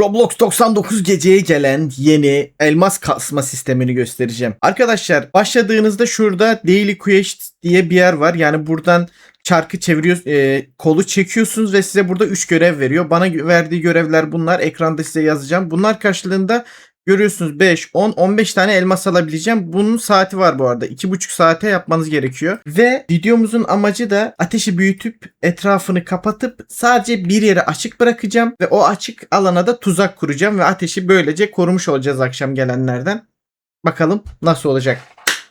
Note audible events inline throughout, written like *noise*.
Roblox 99 geceye gelen yeni elmas kasma sistemini göstereceğim. Arkadaşlar başladığınızda şurada Daily Quest diye bir yer var. Yani buradan çarkı çeviriyorsunuz, e, kolu çekiyorsunuz ve size burada 3 görev veriyor. Bana verdiği görevler bunlar. Ekranda size yazacağım. Bunlar karşılığında görüyorsunuz 5, 10, 15 tane elmas alabileceğim. Bunun saati var bu arada. 2,5 saate yapmanız gerekiyor. Ve videomuzun amacı da ateşi büyütüp etrafını kapatıp sadece bir yere açık bırakacağım. Ve o açık alana da tuzak kuracağım. Ve ateşi böylece korumuş olacağız akşam gelenlerden. Bakalım nasıl olacak.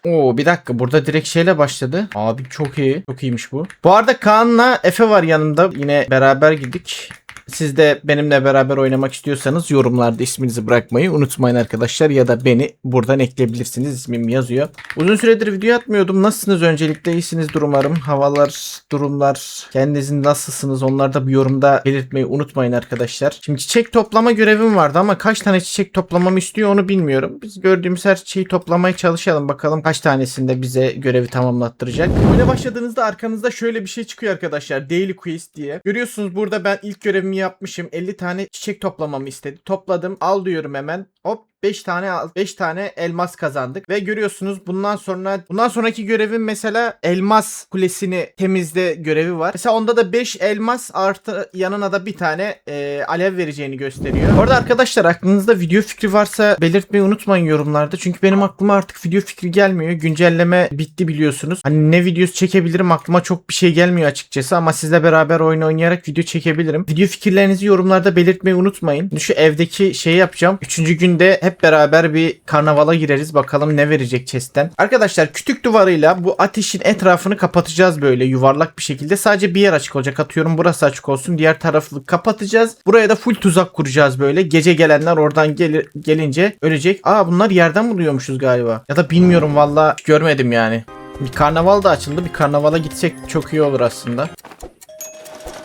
Oo bir dakika burada direkt şeyle başladı. Abi çok iyi. Çok iyiymiş bu. Bu arada Kaan'la Efe var yanımda. Yine beraber gittik. Siz de benimle beraber oynamak istiyorsanız yorumlarda isminizi bırakmayı unutmayın arkadaşlar. Ya da beni buradan ekleyebilirsiniz. İsmim yazıyor. Uzun süredir video atmıyordum. Nasılsınız öncelikle? İyisinizdir umarım. Havalar, durumlar, kendinizin nasılsınız? Onları da bir yorumda belirtmeyi unutmayın arkadaşlar. Şimdi çiçek toplama görevim vardı ama kaç tane çiçek toplamamı istiyor onu bilmiyorum. Biz gördüğümüz her çiçeği toplamaya çalışalım. Bakalım kaç tanesinde bize görevi tamamlattıracak. Oyuna başladığınızda arkanızda şöyle bir şey çıkıyor arkadaşlar. Daily Quest diye. Görüyorsunuz burada ben ilk görevimi yapmışım. 50 tane çiçek toplamamı istedi. Topladım. Al diyorum hemen. Hop 5 tane 5 tane elmas kazandık ve görüyorsunuz bundan sonra bundan sonraki görevim mesela elmas kulesini temizle görevi var. Mesela onda da 5 elmas artı yanına da bir tane e, alev vereceğini gösteriyor. Bu arada arkadaşlar aklınızda video fikri varsa belirtmeyi unutmayın yorumlarda. Çünkü benim aklıma artık video fikri gelmiyor. Güncelleme bitti biliyorsunuz. Hani ne videosu çekebilirim aklıma çok bir şey gelmiyor açıkçası ama sizle beraber oyun oynayarak video çekebilirim. Video fikirlerinizi yorumlarda belirtmeyi unutmayın. Şu evdeki şeyi yapacağım. Üçüncü günde hep beraber bir karnavala gireriz. Bakalım ne verecek chest'ten. Arkadaşlar kütük duvarıyla bu ateşin etrafını kapatacağız böyle yuvarlak bir şekilde. Sadece bir yer açık olacak. Atıyorum burası açık olsun. Diğer tarafı kapatacağız. Buraya da full tuzak kuracağız böyle. Gece gelenler oradan gelir, gelince ölecek. Aa bunlar yerden buluyormuşuz galiba. Ya da bilmiyorum valla görmedim yani. Bir karnaval da açıldı. Bir karnavala gitsek çok iyi olur aslında.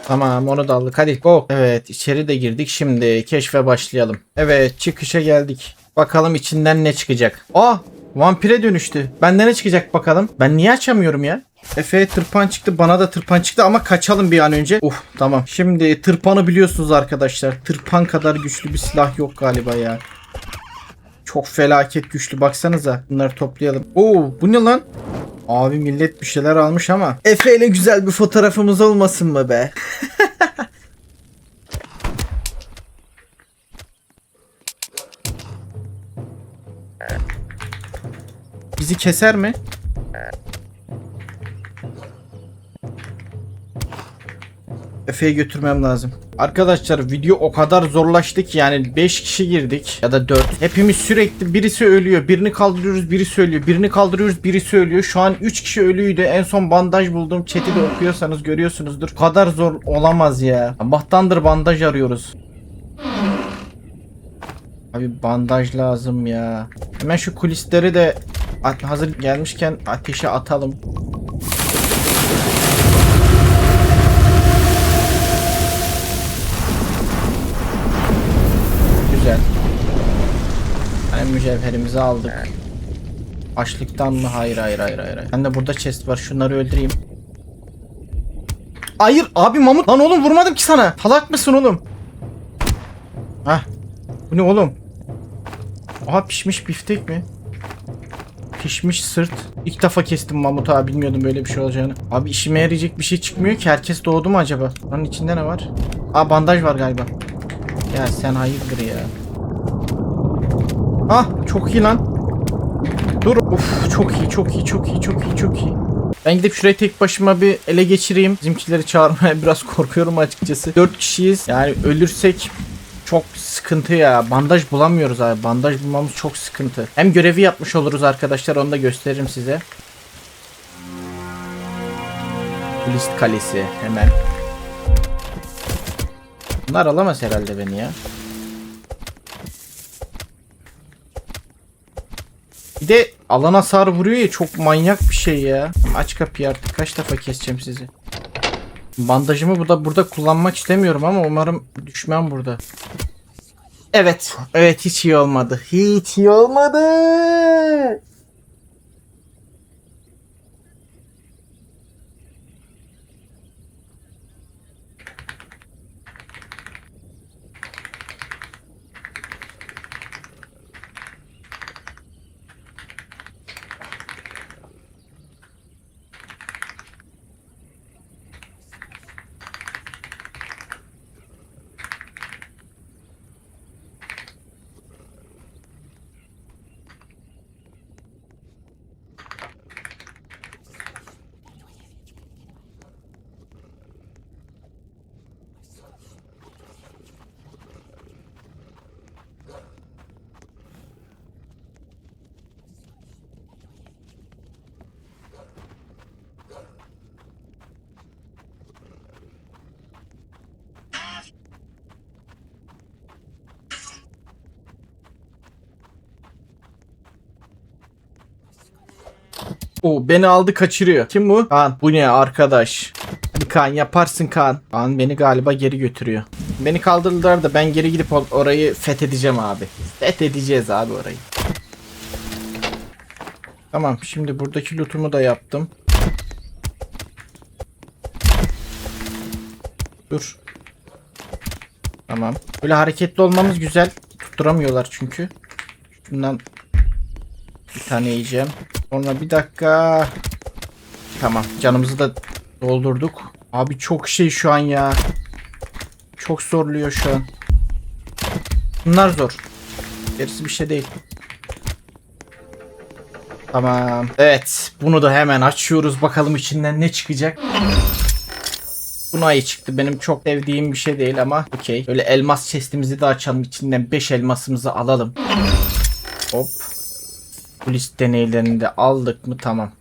Tamam onu da aldık. Hadi go. Evet içeri de girdik. Şimdi keşfe başlayalım. Evet çıkışa geldik. Bakalım içinden ne çıkacak. Aa vampire dönüştü. Bende ne çıkacak bakalım. Ben niye açamıyorum ya? Efe'ye tırpan çıktı bana da tırpan çıktı ama kaçalım bir an önce. Uf tamam. Şimdi tırpanı biliyorsunuz arkadaşlar. Tırpan kadar güçlü bir silah yok galiba ya. Çok felaket güçlü baksanıza. Bunları toplayalım. Oo bu ne lan? Abi millet bir şeyler almış ama. Efe ile güzel bir fotoğrafımız olmasın mı be? *laughs* Bizi keser mi? Efe'ye götürmem lazım. Arkadaşlar video o kadar zorlaştı ki yani 5 kişi girdik ya da 4. Hepimiz sürekli birisi ölüyor. Birini kaldırıyoruz birisi ölüyor. Birini kaldırıyoruz birisi ölüyor. Şu an 3 kişi ölüydü. En son bandaj buldum. Chat'i de okuyorsanız görüyorsunuzdur. Bu kadar zor olamaz ya. Sabahtandır bandaj arıyoruz. Abi bandaj lazım ya. Hemen şu kulisleri de hazır gelmişken ateşe atalım. Mücevherimizi aldık. Açlıktan mı? Hayır hayır hayır hayır. Ben de burada chest var. Şunları öldüreyim. Hayır abi mamut. Lan oğlum vurmadım ki sana. Salak mısın oğlum? Hah. Bu ne oğlum? Aha pişmiş biftek mi? Pişmiş sırt. İlk defa kestim mamut abi bilmiyordum böyle bir şey olacağını. Abi işime yarayacak bir şey çıkmıyor ki. Herkes doğdu mu acaba? Onun içinde ne var? Aa bandaj var galiba. Ya sen hayırdır ya. Ah çok iyi lan. Dur. Uf çok iyi çok iyi çok iyi çok iyi çok iyi. Ben gidip şurayı tek başıma bir ele geçireyim. Bizimkileri çağırmaya *laughs* biraz korkuyorum açıkçası. 4 kişiyiz. Yani ölürsek çok sıkıntı ya. Bandaj bulamıyoruz abi. Bandaj bulmamız çok sıkıntı. Hem görevi yapmış oluruz arkadaşlar. Onu da gösteririm size. List kalesi hemen. Bunlar alamaz herhalde beni ya. Bir de alan hasarı vuruyor ya çok manyak bir şey ya. Aç kapıyı artık kaç defa keseceğim sizi. Bandajımı burada burada kullanmak istemiyorum ama umarım düşmem burada. Evet. Evet hiç iyi olmadı. Hiç iyi olmadı. Oo, beni aldı kaçırıyor. Kim bu? Kaan. Bu ne arkadaş? Hadi Kaan yaparsın Kaan. Kaan beni galiba geri götürüyor. Beni kaldırdılar da ben geri gidip or- orayı fethedeceğim abi. Fethedeceğiz abi orayı. Tamam şimdi buradaki lootumu da yaptım. Dur. Tamam. Böyle hareketli olmamız güzel. Tutturamıyorlar çünkü. Şundan bir tane yiyeceğim. Sonra bir dakika. Tamam. Canımızı da doldurduk. Abi çok şey şu an ya. Çok zorluyor şu an. Bunlar zor. Gerisi bir şey değil. Tamam. Evet. Bunu da hemen açıyoruz. Bakalım içinden ne çıkacak. Buna ayı çıktı. Benim çok sevdiğim bir şey değil ama okey. Böyle elmas chestimizi de açalım. İçinden 5 elmasımızı alalım. Hop. Polis deneylerini de aldık mı tamam.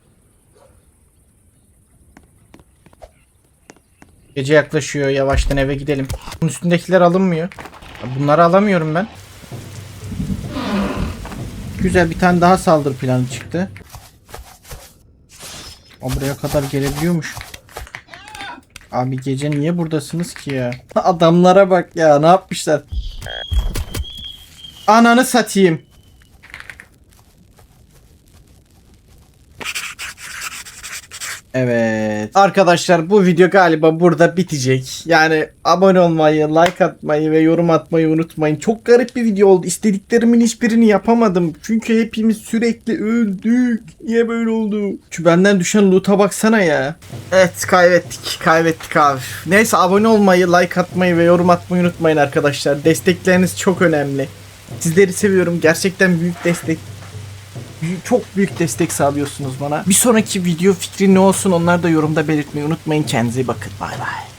Gece yaklaşıyor. Yavaştan eve gidelim. Bunun üstündekiler alınmıyor. Bunları alamıyorum ben. Güzel bir tane daha saldırı planı çıktı. O buraya kadar gelebiliyormuş. Abi gece niye buradasınız ki ya? *laughs* Adamlara bak ya ne yapmışlar? Ananı satayım. Evet. Arkadaşlar bu video galiba burada bitecek. Yani abone olmayı, like atmayı ve yorum atmayı unutmayın. Çok garip bir video oldu. İstediklerimin hiçbirini yapamadım. Çünkü hepimiz sürekli öldük. Niye böyle oldu? Şu benden düşen loot'a baksana ya. Evet kaybettik. Kaybettik abi. Neyse abone olmayı, like atmayı ve yorum atmayı unutmayın arkadaşlar. Destekleriniz çok önemli. Sizleri seviyorum. Gerçekten büyük destek çok büyük destek sağlıyorsunuz bana. Bir sonraki video fikri ne olsun onlar da yorumda belirtmeyi unutmayın. Kendinize iyi bakın. Bay bay.